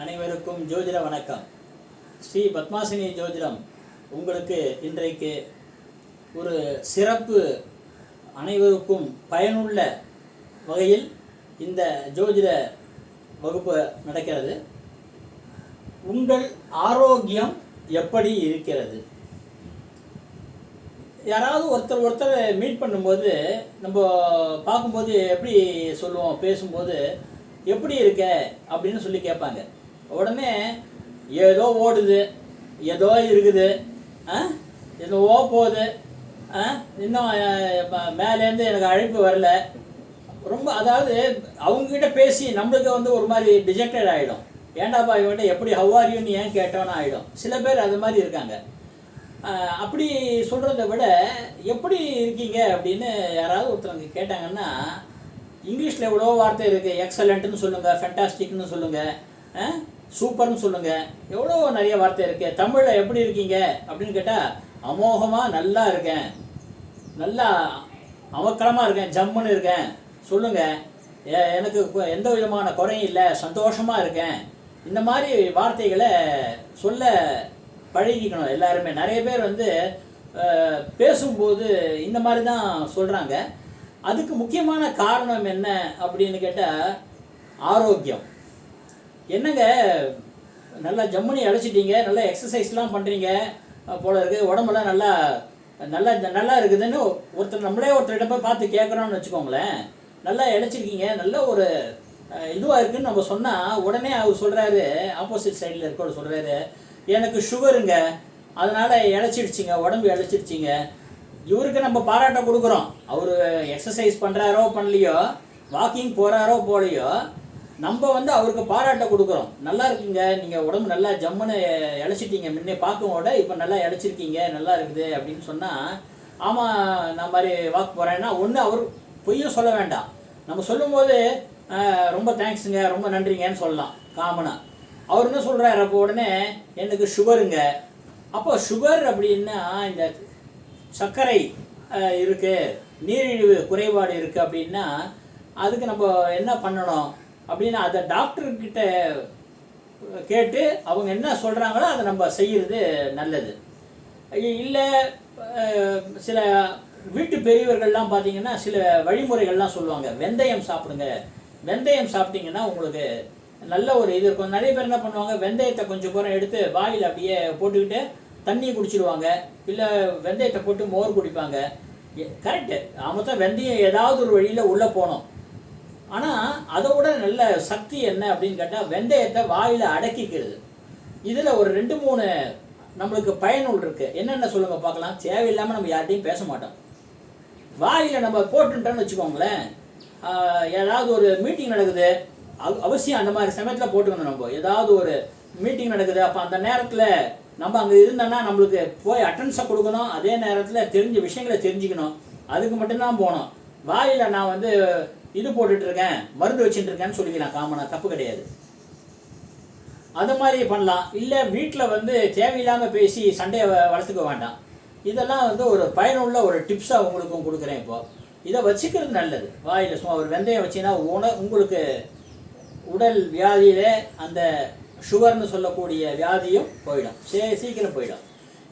அனைவருக்கும் ஜோதிட வணக்கம். ஸ்ரீ பத்மாசினி ஜோதிடம் உங்களுக்கு இன்றைக்கு ஒரு சிறப்பு அனைவருக்கும் பயனுள்ள வகையில் இந்த ஜோதிட வகுப்பு நடக்கிறது. உங்கள் ஆரோக்கியம் எப்படி இருக்கிறது? யாராவது ஒருத்தர் ஒருத்தர் மீட் பண்ணும்போது நம்ம பார்க்கும்போது எப்படி சொல்லுவோம் பேசும்போது எப்படி இருக்க அப்படின்னு சொல்லி கேட்பாங்க. உடனே ஏதோ ஓடுது ஏதோ இருக்குது ஆ? என்னவோ போகுது ஆ? இன்னும் மேலேருந்து எனக்கு அழைப்பு வரல. ரொம்ப அதாவது அவங்ககிட்ட பேசி நம்மளுக்கு வந்து ஒரு மாதிரி டிஜெக்டட் ஆகிடும் ஏண்டாப்பா இவன்கிட்ட எப்படி ஹவ்வாரியுன்னு ஏன் கேட்டோன்னு ஆகிடும் சில பேர் அது மாதிரி இருக்காங்க. அப்படி சொல்கிறத விட எப்படி இருக்கீங்க அப்படின்னு யாராவது ஒருத்தவங்க கேட்டாங்கன்னா இங்கிலீஷில் எவ்வளோ வார்த்தை இருக்குது எக்ஸலண்ட்டுன்னு சொல்லுங்கள் ஃபென்டாஸ்டிக்னு சொல்லுங்கள் சூப்பர்னு சொல்லுங்கள் எவ்வளோ நிறைய வார்த்தை இருக்குது தமிழில் எப்படி இருக்கீங்க? அப்படின்னு கேட்டால் அமோகமாக நல்லா இருக்கேன். நல்லா அமக்கலமாக இருக்கேன். ஜம்முன்னு இருக்கேன். சொல்லுங்கள் எனக்கு எந்த விதமான குறையும் இல்லை. சந்தோஷமாக இருக்கேன். இந்த மாதிரி வார்த்தைகளை சொல்ல பழகிக்கணும் எல்லாருமே. நிறைய பேர் வந்து பேசும்போது இந்த மாதிரி தான் சொல்கிறாங்க அதுக்கு முக்கியமான காரணம் என்ன அப்படின்னு கேட்டால் ஆரோக்கியம். என்னங்க நல்லா ஜம்முனி அழைச்சிட்டீங்க நல்லா எக்ஸசைஸ்லாம் பண்ணுறீங்க போல இருக்குது உடம்பெல்லாம் நல்லா நல்லா நல்லா இருக்குதுன்னு ஒருத்தர் நம்மளே ஒருத்தர்கிட்ட போய் பார்த்து கேட்குறோம்னு வச்சுக்கோங்களேன். நல்லா இழைச்சிருக்கீங்க நல்ல ஒரு இதுவாக இருக்குன்னு நம்ம சொன்னால் உடனே அவர் சொல்கிறாரு ஆப்போசிட் சைடில் இருக்கவர் சொல்கிறாரு எனக்கு சுகருங்க அதனால் இழைச்சிடுச்சிங்க உடம்பு இழைச்சிடுச்சிங்க இவருக்கு நம்ம பாராட்ட கொடுக்குறோம். அவர் எக்ஸசைஸ் பண்ணுறாரோ பண்ணலையோ வாக்கிங் போகிறாரோ போலையோ நம்ம வந்து அவருக்கு பாராட்ட கொடுக்குறோம். நல்லா இருக்குங்க. நீங்கள் உடம்பு நல்லா ஜம்முன்னு இழைச்சிட்டீங்க. முன்னே பார்க்கவோட இப்போ நல்லா இழைச்சிருக்கீங்க. நல்லா இருக்குது அப்படின்னு சொன்னால் ஆமாம் நான் மாதிரி வாக்கு போகிறேன்னா ஒன்று அவர் பொய்யும் சொல்ல வேண்டாம். நம்ம சொல்லும்போது ரொம்ப தேங்க்ஸுங்க ரொம்ப நன்றிங்கன்னு சொல்லலாம். காமனாக அவர் என்ன சொல்கிறாரு அப்போ உடனே எனக்கு சுகருங்க அப்போ சுகர் அப்படின்னா இந்த சர்க்கரை இருக்குது நீரிழிவு குறைபாடு இருக்குது அப்படின்னா அதுக்கு நம்ம என்ன பண்ணணும்? அப்படின்னு அதை டாக்டர்கிட்ட கேட்டு அவங்க என்ன சொல்கிறாங்களோ அதை நம்ம செய்கிறது நல்லது. இல்லை சில வீட்டு பெரியவர்கள்லாம் பார்த்தீங்கன்னா சில வழிமுறைகள்லாம் சொல்லுவாங்க. வெந்தயம் சாப்பிடுங்க. வெந்தயம் சாப்பிட்டீங்கன்னா உங்களுக்கு நல்ல ஒரு இது இருக்கும். நிறைய பேர் என்ன பண்ணுவாங்க? வெந்தயத்தை கொஞ்சம் பூரம் எடுத்து வாயில் அப்படியே போட்டுக்கிட்டு தண்ணி குடிச்சிடுவாங்க இல்லை வெந்தயத்தை போட்டு மோர் குடிப்பாங்க. கரெக்டு ஆமத்தான் வெந்தயம் ஏதாவது ஒரு வழியில் உள்ளே போனோம் ஆனால் அதை விட நல்ல சக்தி என்ன அப்படின்னு கேட்டால் வெந்தயத்தை வாயில் அடக்கிக்கிறது. இதில் ஒரு ரெண்டு மூணு நம்மளுக்கு பயனுள் இருக்குது என்னென்ன சொல்லுங்க பார்க்கலாம். தேவையில்லாமல் நம்ம யார்கிட்டையும் பேச மாட்டோம். வாயில் நம்ம போட்டுட்டோம்னு வச்சுக்கோங்களேன். ஏதாவது ஒரு மீட்டிங் நடக்குது. அவ- அவசியம் அந்த மாதிரி சமயத்தில் போட்டுக்கணும் நம்ம. ஏதாவது ஒரு மீட்டிங் நடக்குது. அப்போ அந்த நேரத்தில் நம்ம அங்கே இருந்தோம்னா நம்மளுக்கு போய் அட்டன்ஸை கொடுக்கணும். அதே நேரத்தில் தெரிஞ்ச விஷயங்களை தெரிஞ்சுக்கணும். அதுக்கு மட்டும்தான் போகணும் வாயில் நான் வந்து இது போட்டுட்டு இருக்கேன் மருந்து வச்சுட்டு இருக்கேன்னு சொல்லிக்கலாம் காமனாக தப்பு கிடையாது. அது மாதிரி பண்ணலாம். இல்லை வீட்டில் வந்து தேவையில்லாமல் பேசி சண்டையை வளர்த்துக்க வேண்டாம். இதெல்லாம் வந்து ஒரு பயனுள்ள ஒரு டிப்ஸாக உங்களுக்கும் கொடுக்குறேன் இப்போது இதை வச்சுக்கிறது நல்லது. வாயில் சும்மா ஒரு வெந்தயம் வச்சிங்கன்னா உண உங்களுக்கு உடல் வியாதியில் அந்த சுகர்னு சொல்லக்கூடிய வியாதியும் போயிடும். சே சீக்கிரம் போயிடும்.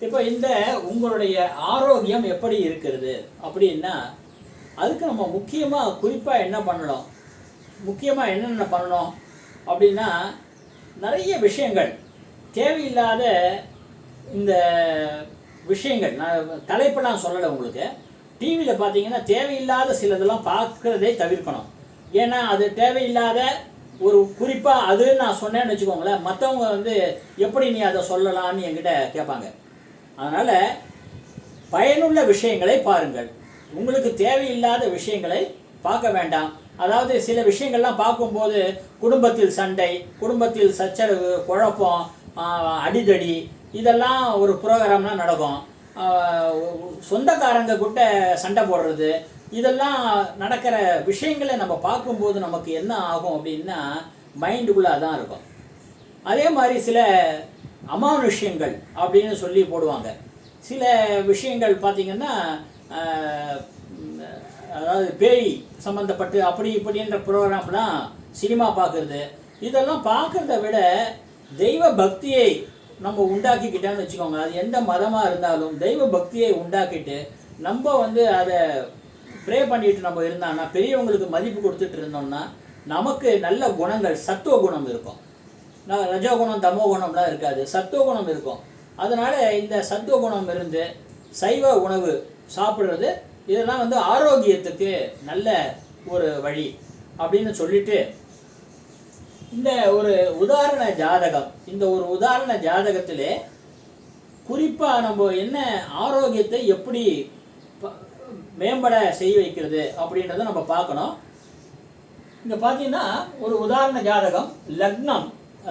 இப்போ இந்த உங்களுடைய ஆரோக்கியம் எப்படி இருக்கிறது அப்படின்னா அதுக்கு நம்ம முக்கியமாக குறிப்பாக என்ன பண்ணணும்? முக்கியமாக என்னென்ன பண்ணணும்? அப்படின்னா நிறைய விஷயங்கள். தேவையில்லாத இந்த விஷயங்கள். நான் தலைப்பெல்லாம் சொல்லலை உங்களுக்கு. டிவியில் பார்த்தீங்கன்னா தேவையில்லாத சிலதெல்லாம் பார்க்குறதே தவிர்க்கணும். ஏன்னா அது தேவையில்லாத ஒரு குறிப்பாக அது நான் சொன்னேன்னு வச்சுக்கோங்களேன். மற்றவங்க வந்து எப்படி நீ அதை சொல்லலாம்னு என்கிட்ட கேட்பாங்க. அதனால் பயனுள்ள விஷயங்களை பாருங்கள். உங்களுக்கு தேவையில்லாத விஷயங்களை பார்க்க வேண்டாம். அதாவது சில விஷயங்கள்லாம் பார்க்கும்போது குடும்பத்தில் சண்டை குடும்பத்தில் சச்சரவு குழப்பம் அடிதடி இதெல்லாம் ஒரு ப்ரோக்ராம்லாம் நடக்கும். சொந்தக்காரங்க கிட்ட சண்டை போடுறது இதெல்லாம் நடக்கிற விஷயங்களை நம்ம பார்க்கும்போது நமக்கு என்ன ஆகும் அப்படின்னா மைண்டுக்குள்ளே அதான் இருக்கும். அதே மாதிரி சில அமானுஷ்யங்கள் அப்படின்னு சொல்லி போடுவாங்க. சில விஷயங்கள் பார்த்தீங்கன்னா அதாவது பேய் சம்மந்தப்பட்டு அப்படி இப்படின்ற ப்ரோக்ராம்லாம் சினிமா பார்க்குறது. இதெல்லாம் பார்க்குறத விட தெய்வ பக்தியை நம்ம உண்டாக்கிக்கிட்டேன்னு வச்சுக்கோங்க. அது எந்த மதமாக இருந்தாலும் தெய்வ பக்தியை உண்டாக்கிட்டு நம்ம வந்து அதை ப்ரே பண்ணிட்டு நம்ம இருந்தான்னா பெரியவங்களுக்கு மதிப்பு கொடுத்துட்டு இருந்தோம்னா நமக்கு நல்ல குணங்கள் சத்துவ குணம் இருக்கும். நான் ரஜோகுணம் தமோ குணம்லாம் இருக்காது. சத்துவ குணம் இருக்கும். அதனால் இந்த சத்துவ குணம் இருந்து சைவ உணவு சாப்பிட்றது இதெல்லாம் வந்து ஆரோக்கியத்துக்கு நல்ல ஒரு வழி அப்படின்னு சொல்லிட்டு இந்த ஒரு உதாரண ஜாதகம் இந்த ஒரு உதாரண ஜாதகத்திலே குறிப்பாக நம்ம என்ன ஆரோக்கியத்தை எப்படி ப- மேம்பட செய்ய வைக்கிறது அப்படின்றத நம்ம பார்க்கணும். இங்கே பார்த்தீங்கன்னா ஒரு உதாரண ஜாதகம் லக்னம்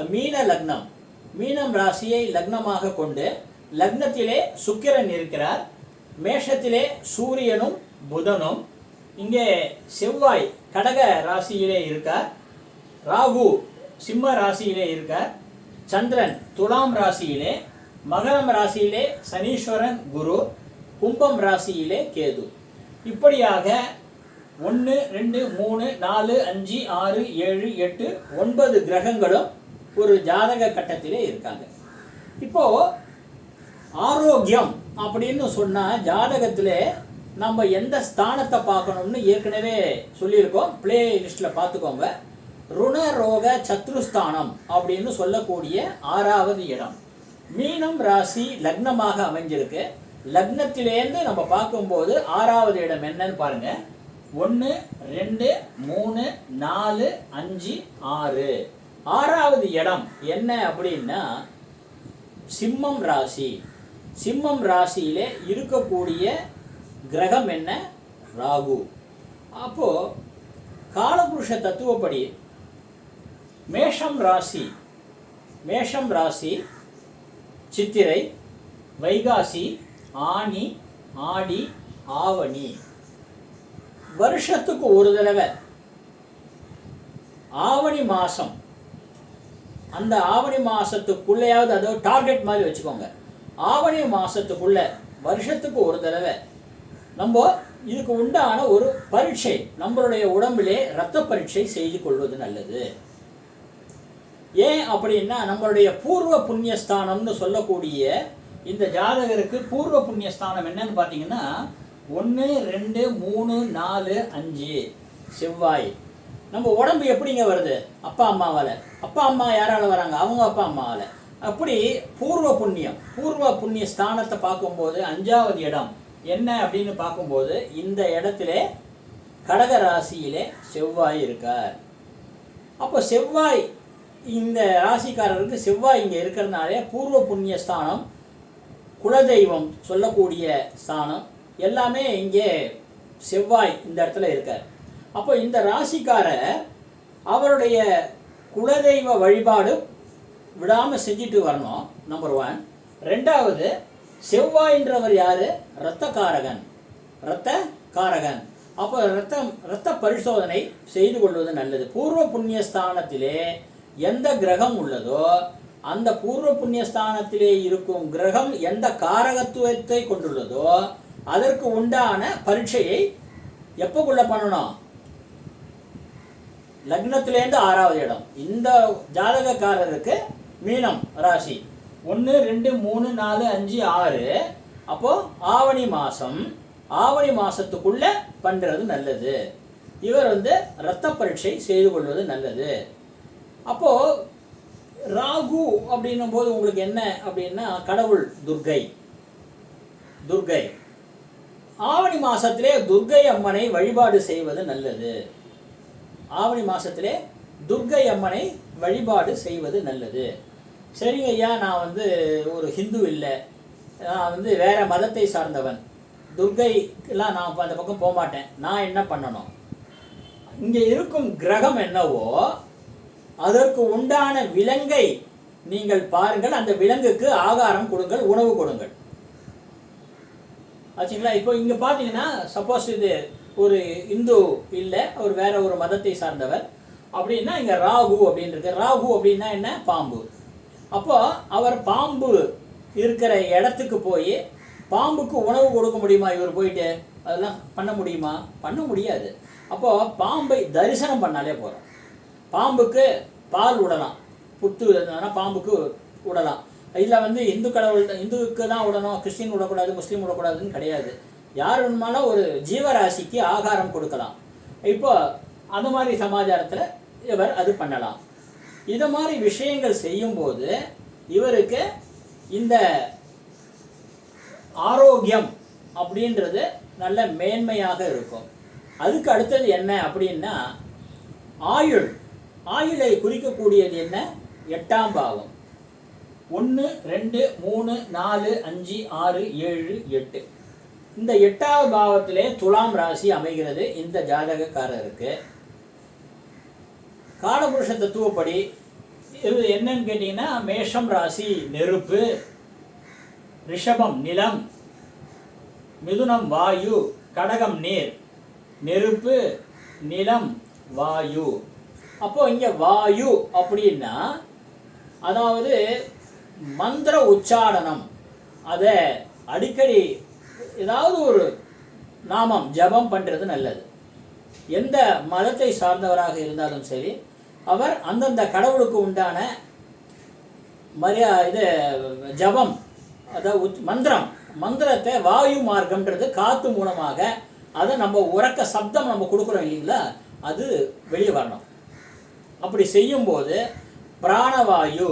மீன லக்னம். மீனம் ராசியை லக்னமாக கொண்டு லக்னத்திலே சுக்கிரன் இருக்கிறார். மேஷத்திலே சூரியனும் புதனும். இங்கே செவ்வாய் கடக ராசியிலே இருக்கார். ராகு சிம்ம ராசியிலே இருக்கார். சந்திரன் துலாம் ராசியிலே மகரம் ராசியிலே சனீஸ்வரன் குரு கும்பம் ராசியிலே கேது. இப்படியாக ஒன்று ரெண்டு மூணு நாலு அஞ்சு ஆறு ஏழு எட்டு ஒன்பது கிரகங்களும் ஒரு ஜாதக கட்டத்திலே இருக்காங்க. இப்போ ஆரோக்கியம் அப்படின்னு சொன்னால் ஜாதகத்தில் நம்ம எந்த ஸ்தானத்தை பார்க்கணும்னு ஏற்கனவே சொல்லியிருக்கோம். பிளே லிஸ்ட்டில் பார்த்துக்கோங்க. ருணரோக சத்ருஸ்தானம் அப்படின்னு சொல்லக்கூடிய ஆறாவது இடம். மீனம் ராசி லக்னமாக அமைஞ்சிருக்கு. லக்னத்திலேருந்து நம்ம பார்க்கும்போது ஆறாவது இடம் என்னன்னு பாருங்க. ஒன்று ரெண்டு மூணு நாலு அஞ்சு ஆறு. ஆறாவது இடம் என்ன அப்படின்னா சிம்மம் ராசி. சிம்மம் ராசியிலே இருக்கக்கூடிய கிரகம் என்ன? ராகு. அப்போ காலபுருஷ தத்துவப்படி மேஷம் ராசி மேஷம் ராசி சித்திரை வைகாசி ஆணி ஆடி ஆவணி. வருஷத்துக்கு ஒரு தடவை. ஆவணி மாதம் அந்த ஆவணி மாதத்துக்குள்ளேயாவது அதோ டார்கெட் மாதிரி வச்சுக்கோங்க. ஆவணி மாசத்துக்குள்ள வருஷத்துக்கு ஒரு தடவை. நம்ம இதுக்கு உண்டான ஒரு பரீட்சை நம்மளுடைய உடம்பிலே ரத்த பரீட்சை செய்து கொள்வது நல்லது. ஏன் அப்படின்னா நம்மளுடைய பூர்வ புண்ணியஸ்தானம்னு சொல்லக்கூடிய இந்த ஜாதகருக்கு பூர்வ புண்ணியஸ்தானம் என்னன்னு பார்த்தீங்கன்னா ஒன்று ரெண்டு மூணு நாலு அஞ்சு. செவ்வாய். நம்ம உடம்பு எப்படிங்க வருது? அப்பா அம்மாவால். அப்பா அம்மா யாரால் வராங்க? அவங்க அப்பா அம்மாவால். அப்படி பூர்வ புண்ணியம் பூர்வ புண்ணிய ஸ்தானத்தை பார்க்கும்போது அஞ்சாவது இடம் என்ன அப்படின்னு பார்க்கும்போது இந்த இடத்துல கடக ராசியிலே செவ்வாய் இருக்கார். அப்போ செவ்வாய் இந்த ராசிக்காரருக்கு செவ்வாய் இங்கே இருக்கிறதுனாலே பூர்வ புண்ணிய ஸ்தானம் குலதெய்வம் சொல்லக்கூடிய ஸ்தானம் எல்லாமே இங்கே செவ்வாய் இந்த இடத்துல இருக்கார். அப்போ இந்த ராசிக்காரர் அவருடைய குலதெய்வ வழிபாடு விடாமல் செஞ்சுட்டு வரணும் நம்பர் ஒன் ரெண்டாவது செவ்வாயின்றவர் யாரு? இரத்தக்காரகன். இரத்த காரகன் அப்போ ரத்தம் இரத்த பரிசோதனை செய்து கொள்வது நல்லது. பூர்வ புண்ணிய ஸ்தானத்திலே எந்த கிரகம் உள்ளதோ அந்த பூர்வ புண்ணிய ஸ்தானத்திலே இருக்கும் கிரகம் எந்த காரகத்துவத்தை கொண்டுள்ளதோ அதற்கு உண்டான பரீட்சையை எப்போக்குள்ள பண்ணணும்? லக்னத்திலேருந்து ஆறாவது இடம். இந்த ஜாதகக்காரருக்கு மீனம் ராசி. ஒன்று ரெண்டு மூணு நாலு அஞ்சு ஆறு. அப்போது ஆவணி மாதம் ஆவணி மாதத்துக்குள்ளே பண்ணுறது நல்லது. இவர் வந்து இரத்த பரீட்சை செய்து கொள்வது நல்லது. அப்போ ராகு அப்படின்னும் போது உங்களுக்கு என்ன அப்படின்னா கடவுள் துர்கை. துர்கை. ஆவணி மாதத்திலே துர்கை அம்மனை வழிபாடு செய்வது நல்லது. ஆவணி மாதத்திலே துர்கை அம்மனை வழிபாடு செய்வது நல்லது. சரிங்க ஐயா நான் வந்து ஒரு ஹிந்து இல்லை. நான் வந்து வேற மதத்தை சார்ந்தவன். துர்கைக்கெல்லாம் நான் அந்த பக்கம் போக மாட்டேன். நான் என்ன பண்ணணும்? இங்கே இருக்கும் கிரகம் என்னவோ அதற்கு உண்டான விலங்கை நீங்கள் பாருங்கள். அந்த விலங்குக்கு ஆகாரம் கொடுங்கள் உணவு கொடுங்கள். ஆச்சுங்களா? இப்போ இங்கே பார்த்தீங்கன்னா சப்போஸ் இது ஒரு இந்து இல்லை ஒரு வேற ஒரு மதத்தை சார்ந்தவர். அப்படின்னா இங்கே ராகு அப்படின்னு இருக்கு. ராகு அப்படின்னா என்ன? பாம்பு. அப்போ அவர் பாம்பு இருக்கிற இடத்துக்கு போய் பாம்புக்கு உணவு கொடுக்க முடியுமா? இவர் போயிட்டு அதெல்லாம் பண்ண முடியுமா? பண்ண முடியாது. அப்போ பாம்பை தரிசனம் பண்ணாலே போகிறோம் பாம்புக்கு பால் விடலாம் புத்து இருந்ததுன்னா பாம்புக்கு விடலாம் இதில் வந்து இந்து கடவுள் இந்துவுக்கு தான் விடணும் கிறிஸ்டின் விடக்கூடாது முஸ்லீம் விடக்கூடாதுன்னு கிடையாது. யார் வேணுமாலும் ஒரு ஜீவராசிக்கு ஆகாரம் கொடுக்கலாம். இப்போ அந்த மாதிரி சமாச்சாரத்தில் இவர் அது பண்ணலாம். இது மாதிரி விஷயங்கள் செய்யும்போது இவருக்கு இந்த ஆரோக்கியம் அப்படின்றது நல்ல மேன்மையாக இருக்கும். அதுக்கு அடுத்தது என்ன அப்படின்னா ஆயுள். ஆயுளை குறிக்கக்கூடியது என்ன? எட்டாம் பாவம். ஒன்று ரெண்டு மூணு நாலு அஞ்சு ஆறு ஏழு எட்டு. இந்த எட்டாவது பாவத்திலே துலாம் ராசி அமைகிறது இந்த ஜாதகக்காரருக்கு. காலபுருஷ தத்துவப்படி இது என்னன்னு கேட்டிங்கன்னா மேஷம் ராசி நெருப்பு ரிஷபம் நிலம் மிதுனம் வாயு கடகம் நீர் நெருப்பு நிலம் வாயு. அப்போ இங்கே வாயு அப்படின்னா அதாவது மந்திர உச்சாரணம். அதை அடிக்கடி ஏதாவது ஒரு நாமம் ஜபம் பண்ணுறது நல்லது. எந்த மதத்தை சார்ந்தவராக இருந்தாலும் சரி அவர் அந்தந்த கடவுளுக்கு உண்டான மரியா இது ஜபம் அதாவது மந்திரம். மந்திரத்தை வாயு மார்க்கம்ன்றது காற்று மூலமாக அதை நம்ம உறக்க சப்தம் நம்ம கொடுக்குறோம் இல்லைங்களா? அது வெளியே வரணும். அப்படி செய்யும்போது பிராணவாயு.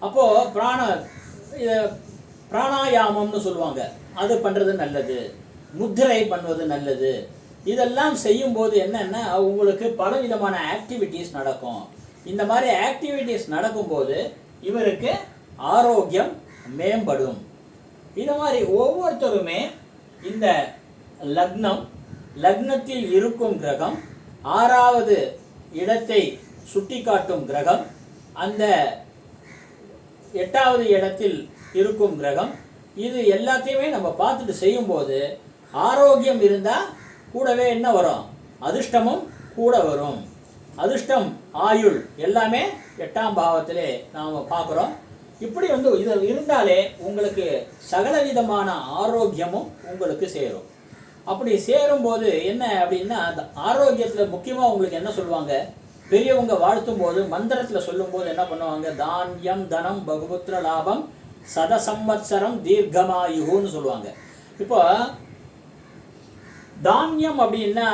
அப்போது பிராண இது பிராணாயாமம்னு சொல்லுவாங்க. அது பண்ணுறது நல்லது. முத்திரை பண்ணுவது நல்லது. இதெல்லாம் செய்யும்போது என்னென்னா உங்களுக்கு பலவிதமான ஆக்டிவிட்டீஸ் நடக்கும். இந்த மாதிரி ஆக்டிவிட்டீஸ் நடக்கும்போது இவருக்கு ஆரோக்கியம் மேம்படும். இது மாதிரி ஒவ்வொருத்தருமே இந்த லக்னம் லக்னத்தில் இருக்கும் கிரகம் ஆறாவது இடத்தை சுட்டிக்காட்டும் கிரகம் அந்த எட்டாவது இடத்தில் இருக்கும் கிரகம் இது எல்லாத்தையுமே நம்ம பார்த்துட்டு செய்யும்போது ஆரோக்கியம் இருந்தால் கூடவே என்ன வரும்? அதிர்ஷ்டமும் கூட வரும். அதிர்ஷ்டம் ஆயுள் எல்லாமே எட்டாம் பாவத்திலே நாம் பார்க்குறோம். இப்படி வந்து இது இருந்தாலே உங்களுக்கு சகல விதமான ஆரோக்கியமும் உங்களுக்கு சேரும். அப்படி சேரும்போது என்ன அப்படின்னா அந்த ஆரோக்கியத்தில் முக்கியமாக உங்களுக்கு என்ன சொல்லுவாங்க? பெரியவங்க வாழ்த்தும் போது மந்திரத்தில் சொல்லும்போது என்ன பண்ணுவாங்க? தானியம் தனம் பகுபுத்திர லாபம் சத தீர்க்கமாயுகுன்னு தீர்க்கமாயுன்னு சொல்லுவாங்க. இப்போ தானியம் அப்படின்னா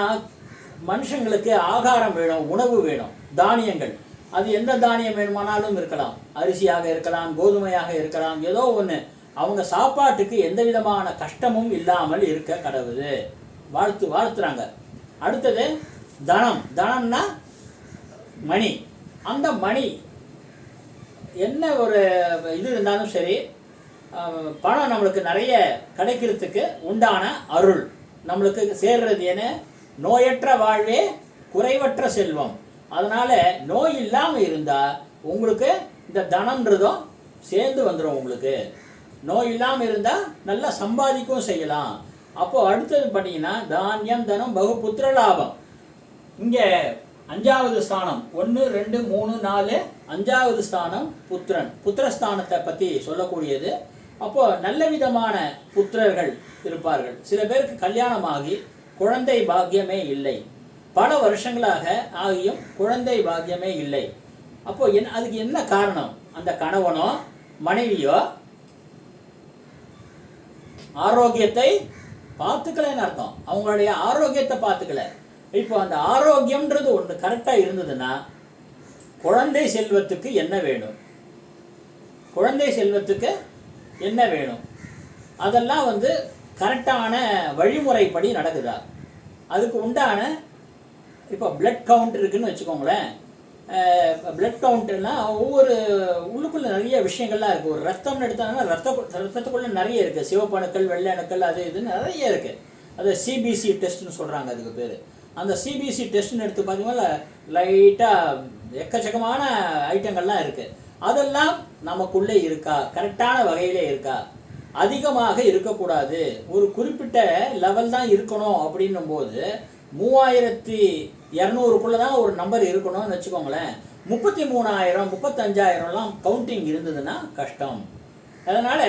மனுஷங்களுக்கு ஆகாரம் வேணும் உணவு வேணும் தானியங்கள். அது எந்த தானியம் வேணுமானாலும் இருக்கலாம். அரிசியாக இருக்கலாம் கோதுமையாக இருக்கலாம் ஏதோ ஒன்று அவங்க சாப்பாட்டுக்கு எந்த விதமான கஷ்டமும் இல்லாமல் இருக்க கடவுது வாழ்த்து வாழ்த்துறாங்க. அடுத்தது தனம். தனம்னா மணி. அந்த மணி என்ன ஒரு இது இருந்தாலும் சரி பணம் நம்மளுக்கு நிறைய கிடைக்கிறதுக்கு உண்டான அருள். நம்மளுக்கு சேர்றது என்ன? நோயற்ற வாழ்வே குறைவற்ற செல்வம். அதனால நோய் இல்லாமல் இருந்தால் உங்களுக்கு இந்த தனம்ன்றதும் சேர்ந்து வந்துடும் உங்களுக்கு. நோய் இல்லாமல் இருந்தால் நல்லா சம்பாதிக்கவும் செய்யலாம். அப்போது அடுத்தது பார்த்தீங்கன்னா தானியம் தனம் பகுபுத்திர லாபம். இங்கே அஞ்சாவது ஸ்தானம். ஒன்று ரெண்டு மூணு நாலு அஞ்சாவது ஸ்தானம் புத்திரன். புத்திரஸ்தானத்தை பற்றி சொல்லக்கூடியது அப்போ நல்ல விதமான புத்திரர்கள் இருப்பார்கள். சில பேருக்கு கல்யாணமாகி குழந்தை பாக்கியமே இல்லை. பல வருஷங்களாக ஆகியும் குழந்தை பாக்கியமே இல்லை. அப்போ என் அதுக்கு என்ன காரணம்? அந்த கணவனோ மனைவியோ ஆரோக்கியத்தை பார்த்துக்கலன்னு அர்த்தம். அவங்களுடைய ஆரோக்கியத்தை பார்த்துக்கல. இப்போ அந்த ஆரோக்கியம்ன்றது ஒன்று கரெக்டாக இருந்ததுன்னா குழந்தை செல்வத்துக்கு என்ன வேணும்? குழந்தை செல்வத்துக்கு என்ன வேணும்? அதெல்லாம் வந்து கரெக்டான வழிமுறைப்படி நடக்குதா? அதுக்கு உண்டான இப்போ பிளட் கவுண்ட் இருக்குதுன்னு வச்சுக்கோங்களேன். பிளட் கவுண்ட்னா ஒவ்வொரு உள்ளுக்குள்ளே நிறைய விஷயங்கள்லாம் இருக்குது ஒரு ரத்தம்னு எடுத்தாங்கன்னா ரத்த ரத்தத்துக்குள்ளே நிறைய இருக்குது சிவப்பணுக்கள் வெள்ளை அணுக்கள் அது இதுன்னு நிறைய இருக்குது அது சிபிசி டெஸ்ட்னு சொல்கிறாங்க அதுக்கு பேர். அந்த சிபிசி டெஸ்ட்னு எடுத்து பார்த்தீங்கன்னா லைட்டாக எக்கச்சக்கமான ஐட்டங்கள்லாம் இருக்குது அதெல்லாம் நமக்குள்ளே இருக்கா? கரெக்டான வகையிலே இருக்கா? அதிகமாக இருக்கக்கூடாது. ஒரு குறிப்பிட்ட லெவல் தான் இருக்கணும் அப்படின்னும் போது மூவாயிரத்தி இரநூறுக்குள்ள தான் ஒரு நம்பர் இருக்கணும்னு வச்சுக்கோங்களேன். முப்பத்தி மூணாயிரம் முப்பத்தஞ்சாயிரம்லாம் கவுண்டிங் இருந்ததுன்னா கஷ்டம். அதனால்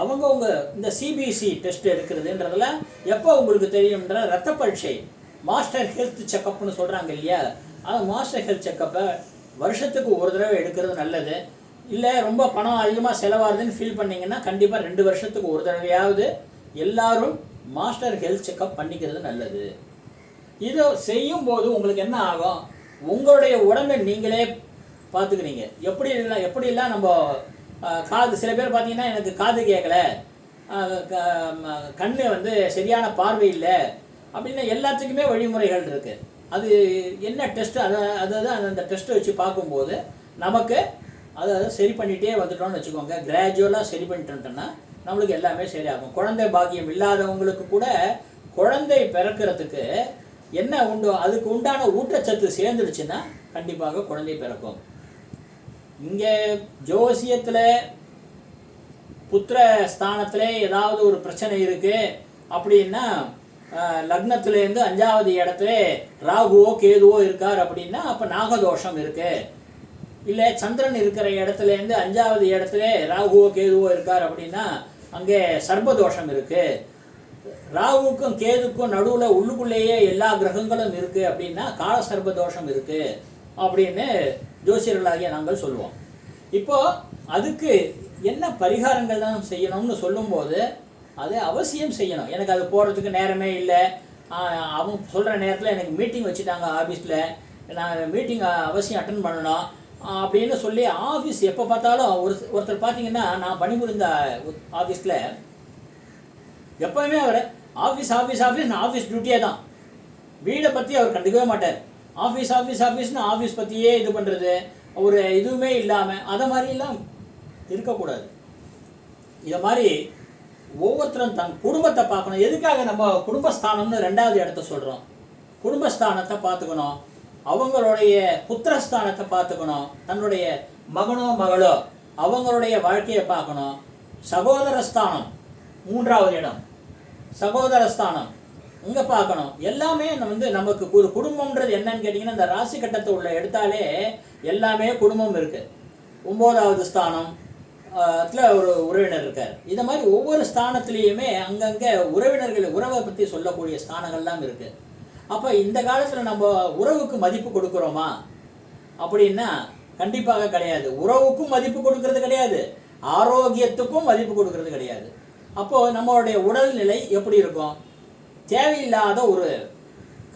அவங்கவுங்க இந்த சிபிசி டெஸ்ட் எடுக்கிறதுன்றதுல எப்போ உங்களுக்கு தெரியும்ன்ற ரத்த பரீட்சை மாஸ்டர் ஹெல்த் செக்கப்னு சொல்கிறாங்க இல்லையா? அந்த மாஸ்டர் ஹெல்த் செக்கப்பை வருஷத்துக்கு ஒரு தடவை எடுக்கிறது நல்லது. இல்லை ரொம்ப பணம் அதிகமாக செலவாகுதுன்னு ஃபீல் பண்ணிங்கன்னா கண்டிப்பாக ரெண்டு வருஷத்துக்கு ஒரு தடவையாவது எல்லாரும் மாஸ்டர் ஹெல்த் செக்கப் பண்ணிக்கிறது நல்லது. இதை செய்யும் போது உங்களுக்கு என்ன ஆகும்? உங்களுடைய உடம்பை நீங்களே பார்த்துக்கிறீங்க. எப்படி இல்லை எப்படிலாம் நம்ம காது சில பேர் பார்த்தீங்கன்னா எனக்கு காது கேட்கல. க- ம- கண்ணு வந்து சரியான பார்வை இல்லை. அப்படின்னு எல்லாத்துக்குமே வழிமுறைகள் இருக்குது அது என்ன டெஸ்ட்டு அதை அதாவது அந்த டெஸ்ட்டை வச்சு பார்க்கும்போது நமக்கு அதை அதை சரி பண்ணிகிட்டே வந்துட்டோம்னு வச்சுக்கோங்க. கிராஜுவலாக சரி பண்ணிட்டோம்னா நம்மளுக்கு எல்லாமே சரியாகும். குழந்தை பாக்கியம் இல்லாதவங்களுக்கு கூட குழந்தை பிறக்கிறதுக்கு என்ன உண்டோ அதுக்கு உண்டான ஊட்டச்சத்து சேர்ந்துடுச்சுன்னா கண்டிப்பாக குழந்தை பிறக்கும். இங்கே ஜோசியத்தில் புத்திர ஸ்தானத்தில் ஏதாவது ஒரு பிரச்சனை இருக்குது அப்படின்னா லக்னத்திலேருந்து அஞ்சாவது இடத்துல ராகுவோ கேதுவோ இருக்கார் அப்படின்னா அப்போ நாகதோஷம் இருக்கு. இல்லை சந்திரன் இருக்கிற இடத்துல இருந்து அஞ்சாவது இடத்துல ராகுவோ கேதுவோ இருக்கார் அப்படின்னா அங்கே சர்பதோஷம் இருக்கு. ராகுவுக்கும் கேதுக்கும் நடுவில் உள்ளுக்குள்ளேயே எல்லா கிரகங்களும் இருக்கு அப்படின்னா கால சர்பதோஷம் இருக்குது இருக்கு அப்படின்னு ஜோசியர்களாகிய நாங்கள் சொல்லுவோம் இப்போ அதுக்கு என்ன பரிகாரங்கள் தான் செய்யணும்னு சொல்லும்போது அதை அவசியம் செய்யணும். எனக்கு அது போகிறதுக்கு நேரமே இல்லை. அவங்க சொல்கிற நேரத்தில் எனக்கு மீட்டிங் வச்சுட்டாங்க ஆஃபீஸில் நான் மீட்டிங் அவசியம் அட்டன் பண்ணணும். அப்படின்னு சொல்லி ஆஃபீஸ் எப்போ பார்த்தாலும் ஒரு ஒருத்தர் பார்த்தீங்கன்னா நான் பணிபுரிந்த ஆஃபீஸில் எப்போயுமே அவர் ஆஃபீஸ் ஆஃபீஸ் ஆஃபீஸ் ஆஃபீஸ் டியூட்டியே தான். வீடை பற்றி அவர் கண்டுக்கவே மாட்டார். ஆஃபீஸ் ஆஃபீஸ் ஆஃபீஸ்னு ஆஃபீஸ் பற்றியே இது பண்ணுறது ஒரு இதுவுமே இல்லாமல் அதை மாதிரிலாம் இருக்கக்கூடாது. இதை மாதிரி ஒவ்வொருத்தரும் தன் குடும்பத்தை பார்க்கணும். எதுக்காக நம்ம குடும்பஸ்தானம்னு ரெண்டாவது இடத்த சொல்கிறோம் குடும்பஸ்தானத்தை பார்த்துக்கணும். அவங்களுடைய புத்திரஸ்தானத்தை பார்த்துக்கணும். தன்னுடைய மகனோ மகளோ அவங்களுடைய வாழ்க்கையை பார்க்கணும். சகோதரஸ்தானம் மூன்றாவது இடம். சகோதரஸ்தானம் இங்கே பார்க்கணும். எல்லாமே வந்து நமக்கு ஒரு குடும்பம்ன்றது என்னன்னு கேட்டிங்கன்னா இந்த ராசி கட்டத்தை உள்ள எடுத்தாலே எல்லாமே குடும்பம் இருக்குது ஒம்போதாவது ஸ்தானம் ஒரு உறவினர் இருக்கார். இதை மாதிரி ஒவ்வொரு ஸ்தானத்துலேயுமே அங்கங்கே உறவினர்கள் உறவை பற்றி சொல்லக்கூடிய ஸ்தானங்கள்லாம் இருக்குது அப்போ இந்த காலத்தில் நம்ம உறவுக்கு மதிப்பு கொடுக்குறோமா? அப்படின்னா கண்டிப்பாக கிடையாது. உறவுக்கும் மதிப்பு கொடுக்கறது கிடையாது. ஆரோக்கியத்துக்கும் மதிப்பு கொடுக்கறது கிடையாது. அப்போது நம்மளுடைய உடல்நிலை எப்படி இருக்கும்? தேவையில்லாத ஒரு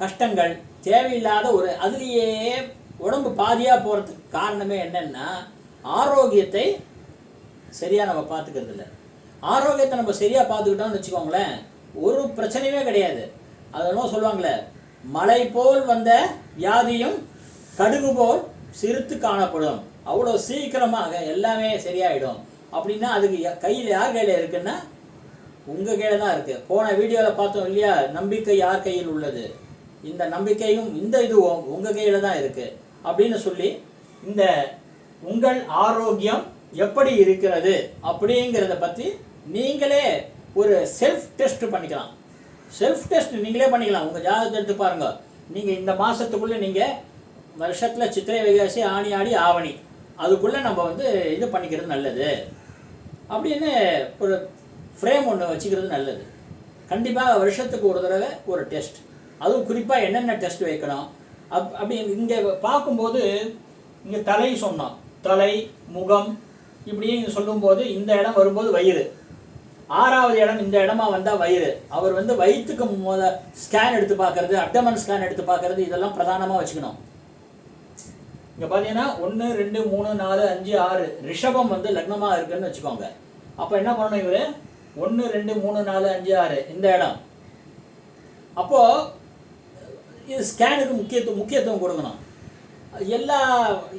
கஷ்டங்கள் தேவையில்லாத ஒரு அதுலேயே உடம்பு பாதியாக போகிறதுக்கு காரணமே என்னென்னா ஆரோக்கியத்தை சரியாக நம்ம பார்த்துக்கிறது இல்லை. ஆரோக்கியத்தை நம்ம சரியாக பார்த்துக்கிட்டோம்னு வச்சுக்கோங்களேன் ஒரு பிரச்சனையுமே கிடையாது. அதெல்லாம் சொல்லுவாங்களே மலை போல் வந்த வியாதியும் கடுகு போல் சிறுத்து காணப்படும். அவ்வளோ சீக்கிரமாக எல்லாமே சரியாயிடும். அப்படின்னா அதுக்கு கையில் யார் கையில் இருக்குன்னா உங்கள் கையில் தான் இருக்குது போன வீடியோவில் பார்த்தோம் இல்லையா நம்பிக்கை யார் கையில் உள்ளது? இந்த நம்பிக்கையும் இந்த இதுவும் உங்கள் கையில் தான் இருக்குது அப்படின்னு சொல்லி இந்த உங்கள் ஆரோக்கியம் எப்படி இருக்கிறது அப்படிங்கிறத பற்றி நீங்களே ஒரு செல்ஃப் டெஸ்ட் பண்ணிக்கலாம். செல்ஃப் டெஸ்ட் நீங்களே பண்ணிக்கலாம். உங்கள் ஜாதகத்தை எடுத்து பாருங்கள் நீங்கள் இந்த மாதத்துக்குள்ளே நீங்கள் வருஷத்தில் சித்திரை வைகாசி ஆணி ஆடி ஆவணி. அதுக்குள்ளே நம்ம வந்து இது பண்ணிக்கிறது நல்லது. அப்படின்னு ஒரு ஃப்ரேம் ஒன்று வச்சுக்கிறது நல்லது. கண்டிப்பாக வருஷத்துக்கு ஒரு தடவை ஒரு டெஸ்ட் அதுவும் குறிப்பாக என்னென்ன டெஸ்ட் வைக்கணும்? அப் அப்படி இங்கே பார்க்கும்போது இங்கே தலை சொன்னோம் தலை முகம் இப்படியே இங்கே சொல்லும்போது இந்த இடம் வரும்போது வயிறு. ஆறாவது இடம் இந்த இடமா வந்தால் வயிறு. அவர் வந்து வயிற்றுக்கு முத ஸ்கேன் எடுத்து பார்க்கறது அப்டமன் ஸ்கேன் எடுத்து பார்க்கறது இதெல்லாம் பிரதானமாக வச்சுக்கணும். இங்கே பார்த்தீங்கன்னா ஒன்று ரெண்டு மூணு நாலு அஞ்சு ஆறு ரிஷபம் வந்து லக்னமாக இருக்குன்னு வச்சுக்கோங்க. அப்போ என்ன பண்ணணும் இவர்? ஒன்று ரெண்டு மூணு நாலு அஞ்சு ஆறு இந்த இடம். அப்போது இது ஸ்கேனுக்கு முக்கியத்துவம் முக்கியத்துவம் கொடுக்கணும். எல்லா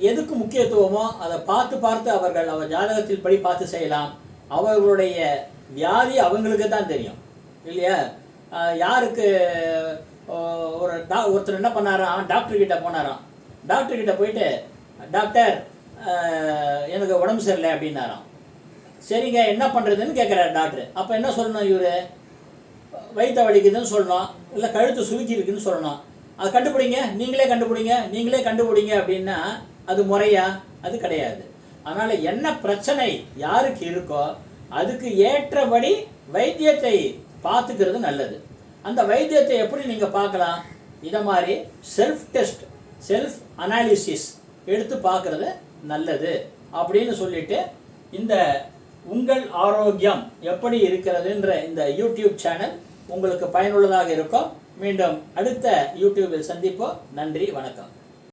எதுக்கு முக்கியத்துவமோ அதை பார்த்து பார்த்து அவர்கள் அவர் ஜாதகத்தில் படி பார்த்து செய்யலாம். அவர்களுடைய வியாதி அவங்களுக்கு தான் தெரியும். இல்லையா? யாருக்கு ஒரு டா ஒருத்தர் என்ன பண்ணாராம் டாக்டர் கிட்ட போனாராம். டாக்டர்கிட்ட போயிட்டு டாக்டர் எனக்கு உடம்பு சரியில்லை அப்படின்னாராம். சரிங்க என்ன பண்ணுறதுன்னு கேட்குறாரு டாக்டர் அப்போ என்ன சொல்லணும் இவர்? வயிற்ற வலிக்குதுன்னு சொல்லணும். இல்லை கழுத்து சுருக்கி இருக்குதுன்னு சொல்லணும். அது கண்டுபிடிங்க நீங்களே கண்டுபிடிங்க நீங்களே கண்டுபிடிங்க அப்படின்னா அது முறையா? அது கிடையாது. அதனால் என்ன பிரச்சனை யாருக்கு இருக்கோ அதுக்கு ஏற்றபடி வைத்தியத்தை பார்த்துக்கிறது நல்லது. அந்த வைத்தியத்தை எப்படி நீங்கள் பார்க்கலாம்? இதை மாதிரி செல்ஃப் டெஸ்ட் செல்ஃப் அனாலிசிஸ் எடுத்து பார்க்கறது நல்லது அப்படின்னு சொல்லிட்டு இந்த உங்கள் ஆரோக்கியம் எப்படி இருக்கிறதுன்ற இந்த யூடியூப் சேனல் உங்களுக்கு பயனுள்ளதாக இருக்கும். மீண்டும் அடுத்த யூடியூபில் சந்திப்போம். நன்றி வணக்கம்.